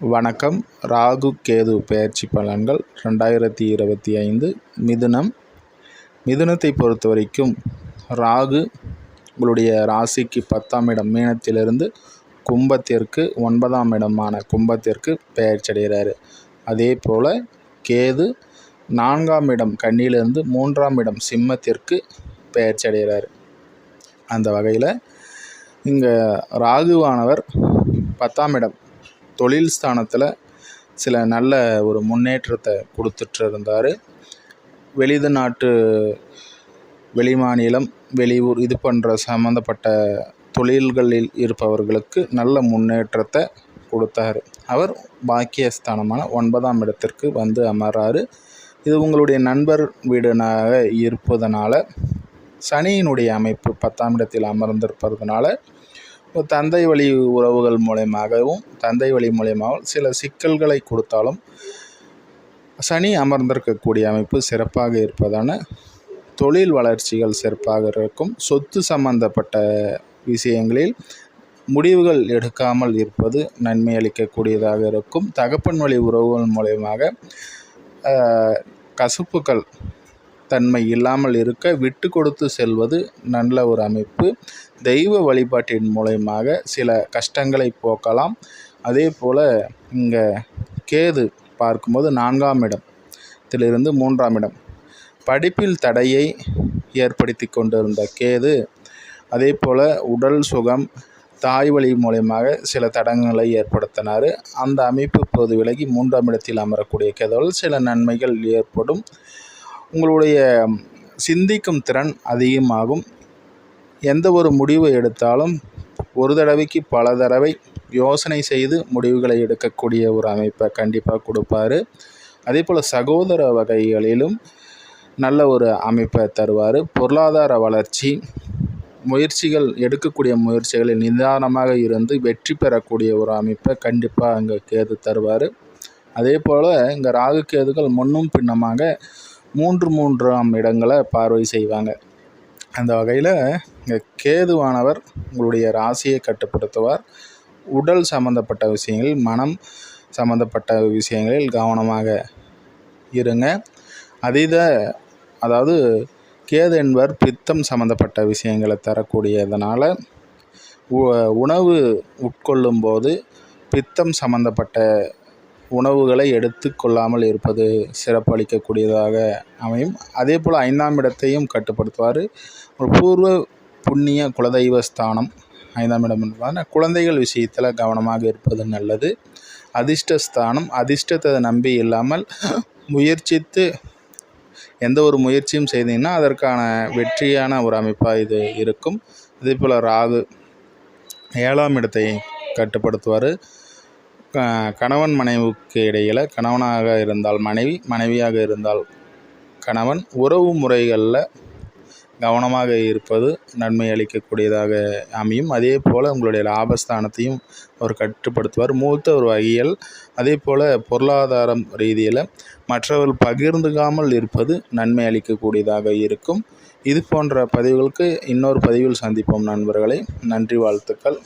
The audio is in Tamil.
வணக்கம். ராகு கேது பெயர்ச்சி பலன்கள் ரெண்டாயிரத்தி இருபத்தி ஐந்து மிதுனம். மிதுனத்தை பொறுத்த வரைக்கும் ராகு உங்களுடைய ராசிக்கு பத்தாம் இடம் மீனத்திலிருந்து கும்பத்திற்கு ஒன்பதாம் இடமான கும்பத்திற்கு பெயர்ச்சடைகிறாரு அதே போல் கேது நான்காம் இடம் கண்ணியிலிருந்து மூன்றாம் இடம் சிம்மத்திற்கு பெயர்ச்சடைகிறார் அந்த வகையில் இங்கே ராகுவானவர் பத்தாம் இடம் தொழில் ஸ்தானத்தில் சில நல்ல ஒரு முன்னேற்றத்தை கொடுத்துட்டு இருந்தார் வெளிது நாட்டு வெளிமாநிலம் வெளியூர் இது பண்ணுற சம்மந்தப்பட்ட தொழில்களில் இருப்பவர்களுக்கு நல்ல முன்னேற்றத்தை கொடுத்தார். அவர் பாக்கியஸ்தானமான ஒன்பதாம் இடத்திற்கு வந்து அமர்றாரு. இது உங்களுடைய நண்பர் வீடுனாக இருப்பதனால சனியினுடைய அமைப்பு பத்தாம் இடத்தில் அமர்ந்திருப்பதனால தந்தை வழி உறவுகள் மூலயமாகவும் தந்தை வழி மூலயமாகவும் சில சிக்கல்களை கொடுத்தாலும் சனி அமர்ந்திருக்கக்கூடிய அமைப்பு சிறப்பாக இருப்பதான தொழில் வளர்ச்சிகள் சிறப்பாக இருக்கும். சொத்து சம்பந்தப்பட்ட விஷயங்களில் முடிவுகள் எடுக்காமல் இருப்பது நன்மை அளிக்கக்கூடியதாக இருக்கும். தகப்பன் வழி உறவுகள் மூலயமாக கசப்புக்கள் தன்மை இல்லாமல் இருக்க விட்டு கொடுத்து செல்வது நல்ல ஒரு அமைப்பு. தெய்வ வழிபாட்டின் மூலயமாக சில கஷ்டங்களை போக்கலாம். அதே போல் இங்கே கேது பார்க்கும்போது நான்காம் இடத்திலிருந்து மூன்றாம் இடம். படிப்பில் தடையை ஏற்படுத்தி கொண்டிருந்த கேது அதே போல் உடல் சுகம் தாய் வழி மூலயமாக சில தடங்களை ஏற்படுத்தினார். அந்த அமைப்பு இப்போது விலகி மூன்றாம் இடத்தில் அமரக்கூடிய கேதவால் சில நன்மைகள் ஏற்படும். உங்களுடைய சிந்திக்கும் திறன் அதிகமாகும். எந்த ஒரு முடிவு எடுத்தாலும் ஒரு தடவைக்கு பல தடவை யோசனை செய்து முடிவுகளை எடுக்கக்கூடிய ஒரு அமைப்பை கண்டிப்பாக கொடுப்பாரு. அதே போல் சகோதர வகைகளிலும் நல்ல ஒரு அமைப்பை தருவார். பொருளாதார வளர்ச்சி முயற்சிகள் எடுக்கக்கூடிய முயற்சிகளில் நிதானமாக இருந்து வெற்றி பெறக்கூடிய ஒரு அமைப்பை கண்டிப்பாக அங்கே கேது தருவார். அதே போல் இங்கே ராகு கேதுகள் முன்னும் பின்னமாக மூன்று மூன்றாம் இடங்களை பார்வை செய்வாங்க. அந்த வகையில் இங்கே கேதுவானவர் உங்களுடைய ராசியை கட்டுப்படுத்துவார். உடல் சம்மந்தப்பட்ட விஷயங்களில் மனம் சம்மந்தப்பட்ட விஷயங்களில் கவனமாக இருங்க. அதீத அதாவது கேது என்பவர் பித்தம் சம்மந்தப்பட்ட விஷயங்களை தரக்கூடியதனால் உணவு உட்கொள்ளும் போது பித்தம் சம்மந்தப்பட்ட உணவுகளை எடுத்துக்கொள்ளாமல் இருப்பது சிறப்பளிக்கக்கூடியதாக அமையும். அதே போல் ஐந்தாம் இடத்தையும் கட்டுப்படுத்துவார். ஒரு பூர்வ புண்ணிய குலதெய்வ ஸ்தானம் ஐந்தாம் இடம் என்பதால் குழந்தைகள் விஷயத்தில் கவனமாக இருப்பது நல்லது. அதிர்ஷ்டஸ்தானம் அதிர்ஷ்டத்தை நம்பி இல்லாமல் முயற்சித்து எந்த ஒரு முயற்சியும் செய்தீங்கன்னா அதற்கான வெற்றியான ஒரு அமைப்பாக இது இருக்கும். அதே போல் ராகு ஏழாம் இடத்தை கட்டுப்படுத்துவார். கணவன் மனைவிக்கு இடையில் கணவனாக இருந்தால் மனைவி மனைவியாக இருந்தால் கணவன். உறவு முறைகளில் கவனமாக இருப்பது நன்மை அளிக்கக்கூடியதாக அமையும். அதே போல் உங்களுடைய லாபஸ்தானத்தையும் அவர் கட்டுப்படுத்துவார். மூத்த ஒரு வகையில் அதே போல் பொருளாதாரம் ரீதியில் மற்றவர்கள் பகிர்ந்துக்காமல் இருப்பது நன்மை அளிக்கக்கூடியதாக இருக்கும். இது போன்ற பதிவுகளுக்கு இன்னொரு பதிவில் சந்திப்போம் நண்பர்களை. நன்றி வாழ்த்துக்கள்.